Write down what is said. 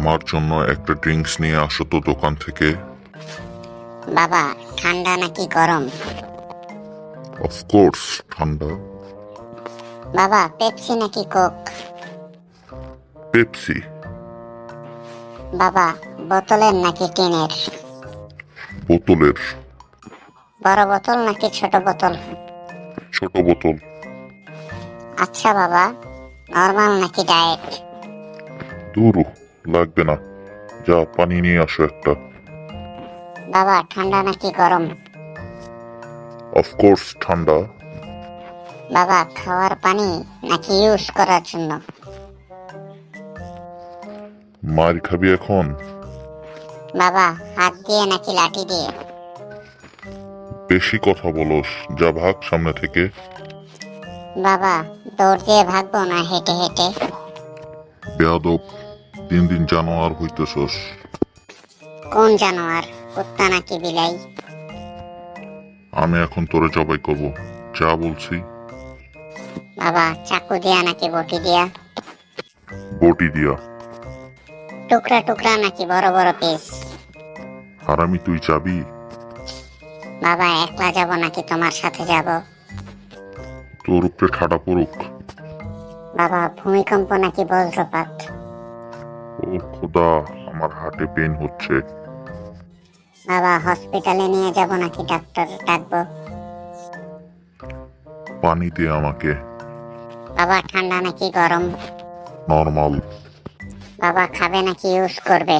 আমার জন্য একটা ড্রিঙ্কস নিয়ে আসো তো দোকান থেকে। বাবা ঠান্ডা নাকি গরম? অফকোর্স ঠান্ডা। বাবা পেপসি নাকি কোক পেপসি বাবা বোতলের নাকি টিনের? বোতলের। বড় বোতল নাকি ছোট বোতল? ছোট বোতল। আচ্ছা বাবা নর্মাল নাকি ডায়েট? দূরু লাগবে না। যা পানি নিয়ে আসো একটা। বাবা ঠান্ডা নাকি গরম? অফকোর্স ঠান্ডা। বাবা খাওয়ার পানি নাকি ইউজ করার জন্য? মার খাবি এখন? বাবা হাত দিয়ে নাকি লাঠি দিয়ে? বেশি কথা বলোস। যা ভাগ সামনে থেকে। বাবা দৌড় দিয়ে ভাগবো না হেঁটে হেঁটে? বেয়াদব। দিন দিন জানোয়ার হইতেছস। কোন জানোয়ার? কুত্তা নাকি বিলাই? আমি এখন তোরে জবাই করব। যা বলছি। বাবা চাকু দিয়া নাকি বটি দিয়া? বটি দিয়া। টুকরা টুকরা নাকি বড় বড় পিস হারামি তুই যাবি? বাবা একলা যাব নাকি তোমার সাথে যাব? তোর উপরে ঠাডা পড়ুক। বাবা ভূমিকম্প নাকি বজ্রপাত? ও খোদা আমার হাতে পেন হচ্ছে। বাবা হসপিটালে নিয়ে যাব নাকি ডাক্তার ডাকবো? পানি দে আমাকে। বাবা ঠান্ডা নাকি গরম? নর্মাল বাবা খাবে নাকি ইউজ করবে?